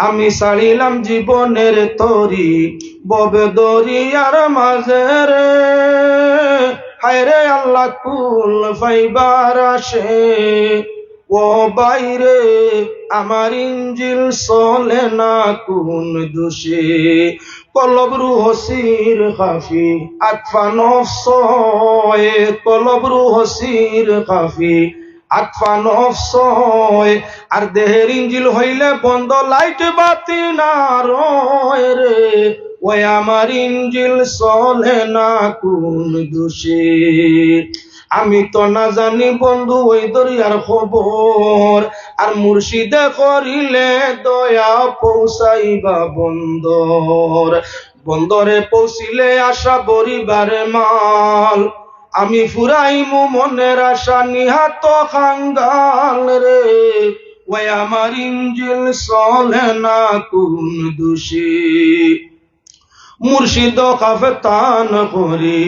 আমি সারিলাম জীবনের তরি, ববে দরিয়ার মাঝে রে। হায় রে আল্লাহ, কুল ফাইবার আসে। ও বাইরে আমার ইঞ্জিল চলে না কোন দোষে। কলবরু হসির খাফি আতফা নফসয় কলবরু হসির খাফি। আতফা নফসয় আর দেহের ইঞ্জিল হইলে বন্ধ, লাইট বাতি না রয় রে। ওই আমার ইঞ্জিল চলে না কোন দোষে। আমি তো না জানি বন্ধু, ওই দরিয়ার খবর। আর মুর্শিদে করিলে দয়া পৌঁছাইবা বন্দর। বন্দরে পৌঁছিলে আশা বরিবারে মাল। আমি ফুরাইমু মনের আশা নিহাত খাঙ্গাল রে। ওই আমার ইঞ্জিল চলে না কোন দোষী। মুর্শিদ কাফে তান করি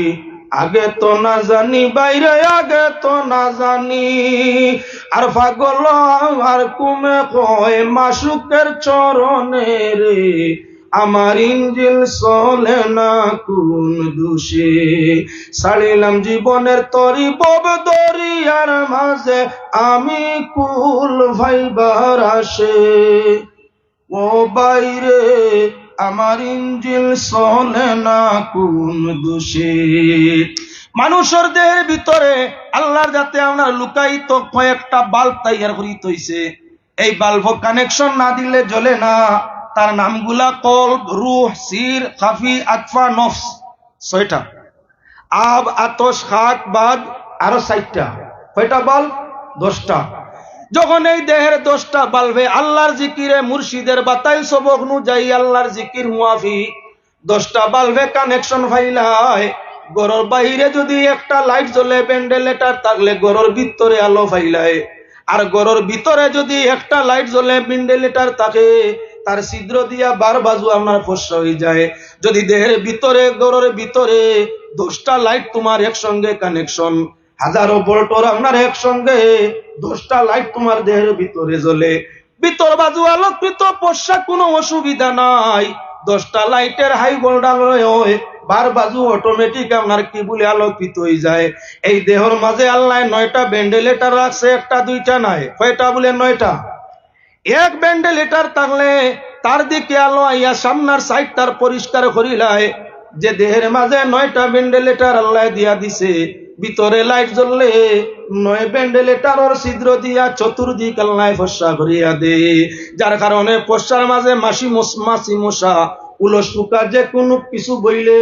আগে তো না জানি, বাইরে আগে তো না জানি। আর পাগল আর কুমে কয়, মাসুকের চরণে রে। আমার ইঞ্জিল চলে না কোন দোষে। ছাড়িলাম জীবনের তরি বব দরিয়ার মাঝে, আমি কুল ভাইবার আসে। ও বাইরে, আমার ইঞ্জিল চলে না কোন দোষে। মানুষের দেহের ভিতরে আল্লাহর যাতে আমরা লুকাইত কয়েকটা বাল্ব তৈয়ার করিত হইছে। এই বাল্ব কানেকশন না দিলে জ্বলে না। তার নামগুলা কলব, রুহ, সির, খাফি, আতফা, নফস। ছয়টা। আব, আতস খাক বাদ, আরও চারটা। কয়টা বাল্ব দশটা। যখন এই দেহের দোষটা বালবে আল্লাহর জিকিরে মুর্শিদের বাতাইল সবক নু যাই আল্লাহর জিকির মুআফি দশটা বালবে কানেকশন ফাইলায় গরর বাহিরে যদি একটা লাইট জ্বলে ভেন্টিলেটার থাকলে গরর ভিতরে আলো ফাইলায় আর গরর ভিতরে যদি একটা লাইট জ্বলে ভেন্টিলেটার থাকে তার ছিদ্র দিয়া বার বাজু আপনার ফসা হয়ে যায়। যদি দেহের ভিতরে, গরর ভিতরে দশটা লাইট তোমার একসঙ্গে কানেকশন হাজারো ভোল্টর আপনার একসঙ্গে দশটা লাইট তোমার দেহের ভিতরে জ্বলে। ভিতর বাজু আলোকৃত পোশাক কোনো অসুবিধা নাই। দশটা লাইটের হাই ভোল্টাল হয়, বার বাজু অটোমেটিক আপনার কি বলে আলোকিত হয়ে যায়। এই দেহর মাঝে আল্লাহ নয়টা ভেন্টিলেটার রাখছে একটা দুইটা নাই। কয়টা বলে নয়টা? এক ভেন্টিলেটার থাকলে তার দিকে আলো আইয়া সামনার সাইড তার পরিষ্কার করিলায়। যে দেহের মাঝে নয়টা ভেন্টিলেটার আল্লাহ দিয়া দিছে, ভিতরে লাইট জ্বললে নয় ভেন্টিলেটারর ছিদ্র দিয়া চতুর্দিক আল্লাহ ফসা করিয়া দে। যার কারণে পশ্চার মাঝে মাসি মাসি মশা, উলস পোকা যে কোনো কিছু বইলে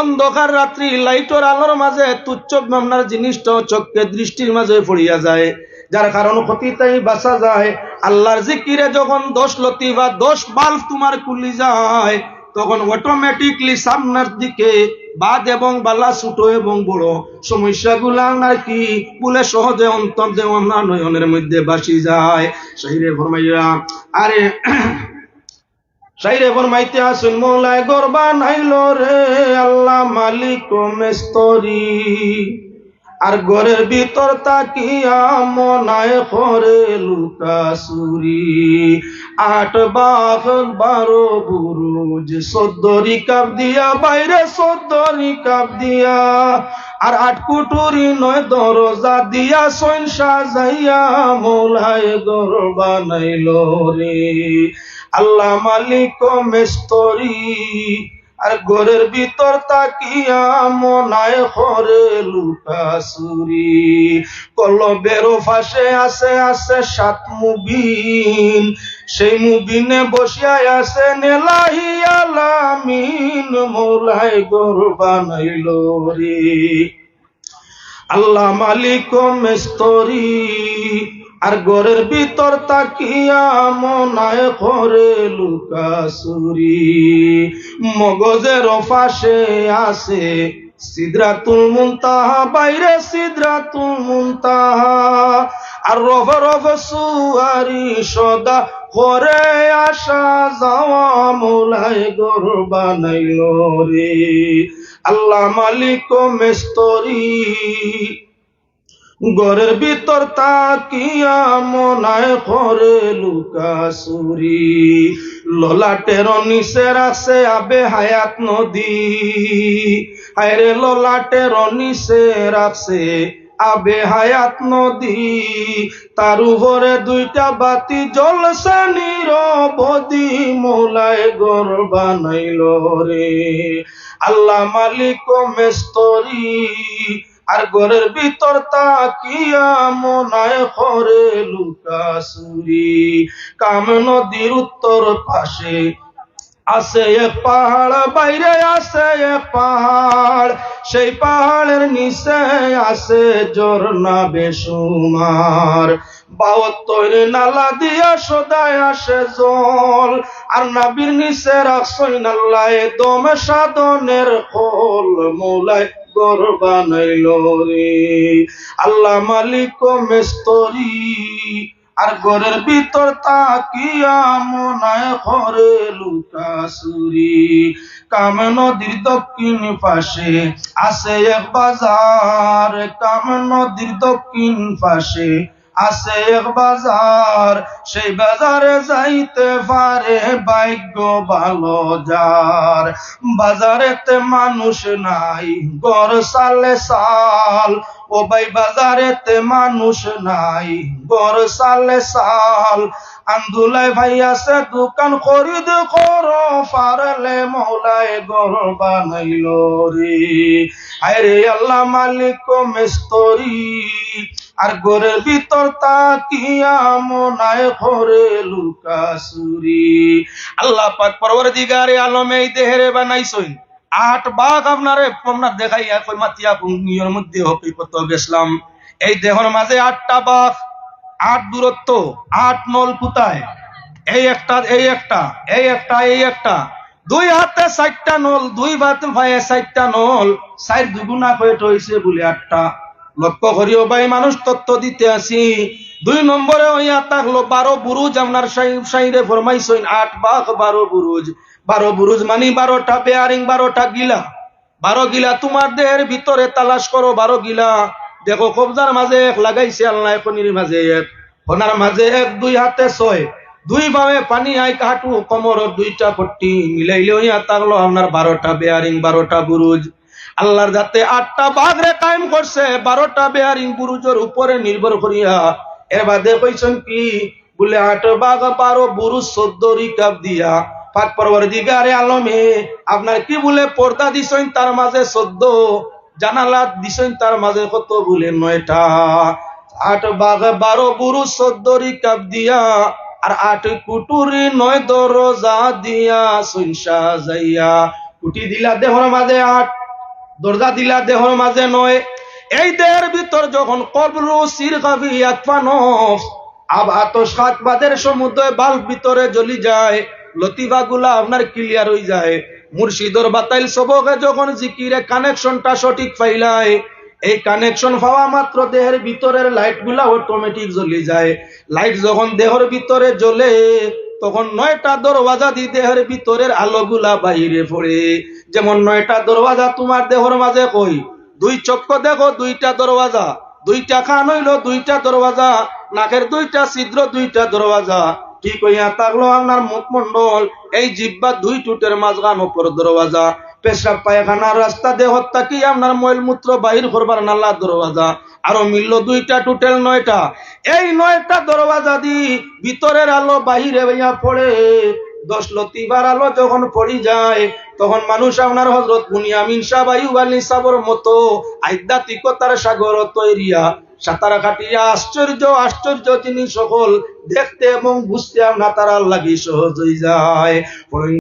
অন্ধকার রাত্রি লাইটর আলোর মাঝে তুচ্ছ মামনার জিনিসটা চোখকে দৃষ্টির মাঝে পড়িয়া যায়। যার কারণ ক্ষতি তাই বাঁচা যায় আল্লাহর জিকিরে যখন দোষ লতি বা দোষ বাল্ব তোমার খুলি যায়, তখন অটোমেটিকলি সামনের দিকে বাদ এবং বালা ছোট এবং বড়। সমস্যাগুলা আর কি বলে সহজে অন্তর দেও আমরা নয়নের মধ্যে বাসি যায়। শহীরে ফরমাইয়া, আরে, সাইরে ফরমাইতে আসুন, মোলায় গরবা নাইল রে, আল্লাহ মালিক মেস্তরি। আর ঘরের ভিতর তাকিয়া মনায় করে লুকা সুরি আট বাঘ, বারো বুরুজ, চোদ্দরি কাপ দিয়া বাইরে চোদ্দরি কাপ দিয়া আর আট কুটুরি নয় দরজা দিয়া সৈন সাজাইয়া মোলায় গর বানাইল রে। আল্লাহ মালিক মেস্তরি আর ঘরের ভিতর তাকিয়া মনায় করে লুটা সুরি কলবের ফাঁসে আছে আছে সাত মুবিন। সেই মুবিনে বসিয়াই আছে নেলাহি আলামিন, মোলাই গর বানাইল রে। আল্লাহ মালিক মেস্তরি। আর ঘরের ভিতর তাকিয়া মনায় করে লুকাসুরি মগজের ফাঁসে আছে সিদ্রাতুল মুনতাহা, বাইরে সিদ্রাতুল মুনতাহা। আর রভ রভ সুয়ারি সদা করে আসা যাওয়া মোলাই গর বানাইল রে। আল্লাহ মালিক মেস্তরি। ঘরের ভিতর তাকিয়া মনায় করে লুকা সুরি ললাটের নিচে রাখছে আবে হায়াত নদী। হায়রে ললাটের নিচে রাখছে আবে হায়াত নদী। তার উপরে দুইটা বাতি জ্বলছে নিরবধি মোলায় গর বানাইল রে। আল্লাহ মালিক মেস্তরি আর ঘরের ভিতর তাকিয়া মনায় করে লুকা সুরি কাম নদীর উত্তর পাশে আছে এক পাহাড়, বাইরে আছে এক পাহাড়। সেই পাহাড়ের নিচে আছে ঝর্ণা বেসুমার। বাহাত্তর নালা দিয়া সদায় আসে জল। আর নাবির নিচে রাখছই নাল্লায় দমে সাধনের ফল মৌলায় গর বানাইল রে। আল্লাহ মালিক মেস্তরি, আর ঘরের ভিতর তাকিয়া মনায় ঘরে লুকা সুরি কাম নদীর দক্ষিণ পাশে আছে এক বাজার, কাম নদীর দক্ষিণ পাশে আছে বাজার, সেই বাজারে যাইতে পারে ভাগ্য ভালো যার। বাজারেতে মানুষ নাই, গড় সালে সাল। ও ভাই, বাজারেতে মানুষ নাই, গড় সালে সাল। আন্দুলাই ভাই আছে, দোকান খরিদ কর, পারলে মৌলায় গর বানাইল রে। আরে আল্লাহ মালিক মেস্তরি আর ঘরের ভিতর তাকিয়া মনায় ঘরে লুকা সুরি আল্লাহ পাক পরবর দিগারে আলমে এই দেহেরে বানাইছই আট বাঘ আপনারে আপনার দেখাই কই মাতিয়া নিয়র মধ্যে হকিকত গেছিলাম। এই দেহর মাঝে আটটা বাঘ, আট দূরত্ব, আট নল পুতায়। এই একটা এই একটা এই একটা এই একটা। দুই হাতে চারটা নল, দুই হাতে ভাইয়ে চারটা নল, চার দুগুণা হয়ে রয়েছে বলে আটটা। লক্ষ্য করিও ভাই, মানুষ তত্ত্ব দিতে আসি। দুই নম্বরে ওইয়া থাকল বারো বুরুজ, আপনার সাইরে ফরমাইছেন, আট বাঘ, বারো বুরুজ। বারো বুরুজ মানে বারোটা বেয়ারিং বারোটা গিলা। বারো গিলা তোমার দেহের ভিতরে তালাশ করো, বারো গিলা। দেখো, কবজার মাঝে এক লাগাইছে আল্লাহ এখনির মাঝে এক। ওনার মাঝে এক, দুই হাতে ছয়। দুই ভাবে পানি আই কাটু, কমর দুইটা পট্টি মিলাইলে হইয়া থাকল আপনার বারোটা বেয়ারিং বারোটা বুরুজ। আল্লাহর যাতে আটটা বাঘরে কায়েম করছে, বারোটা বেয়ারিং বুরুজের উপরে নির্ভর করিয়া। এর বাদে কইছেন কি? বলে, আট বাঘ, বারো বুরুজ চোদ্দ রিকাব দিয়া। পাক পরবর দিগারে আলমে, আপনার কি বলে, পর্দা দিছেন তার মাঝে চোদ্দ, জানালা দিছেন তার মাঝে কত বলে নয়টা। আট বাঘ, বারো বুরু চোদ্দ রিকাব দিয়া, আর আট কুটুরি নয় দরজা দিয়া সুনসা যাইয়া। কুটি দিলা দেহর মাঝে আট দরজা দিলা দেহর মাঝে নয়। এই দেহের ভিতর যখন কবরু সির গাভি আবাত সাত বাদের সমুদ্রে বাল ভিতরে জ্বলি যায়, লতিফা গুলা আপনার ক্লিয়ার হয়ে যায়। মুর্শিদর বাতাইল সবকে যখন জিকিরে কানেকশনটা সঠিক পাইলায় এই কানেকশন পাওয়া মাত্র দেহের ভিতরের লাইটগুলা অটোমেটিক জ্বলি যায়। লাইট যখন দেহের ভিতরে জ্বলে, তখন নয়টা দরওয়াজা দি দেহের ভিতরের আলোগুলা বাইরে পড়ে যেমন নয়টা দরওয়াজা তোমার দেহর মাঝে কই? দুই চক্র দেখো, দুইটা দরওয়াজা। দুইটা খান হইল, দুইটা দরওয়াজা। নাকের দুইটা ছিদ্র, দুইটা দরওয়াজা। কি কইয়া থাকল আপনার মুখমন্ডল এই জিব্বা দুই টুটের মাঝখান উপর দরওয়াজা। পেশাব পায়খানার রাস্তা দেহত থাকি আপনার ময়ল মূত্র বাহির করবার নাল্লা দরওয়াজা। আরও মিলল দুইটা টুটেল নয়টা। এই নয়টা দরওয়াজা দি ভিতরের আলো বাহিরে পড়ে। দশ লতিবার আলো যখন পড়ি যায়, তখন মানুষ আপনার হজরত বুনিয়ামিন আলী সাবর মতো আধ্যাত্মিকতার সাগর তৈরিয়া, সাঁতারা কাটিয়া, আশ্চর্য আশ্চর্য তিনি সকল দেখতে এবং বুঝতে আপনার তারা লাগি সহজ হয়ে যায়।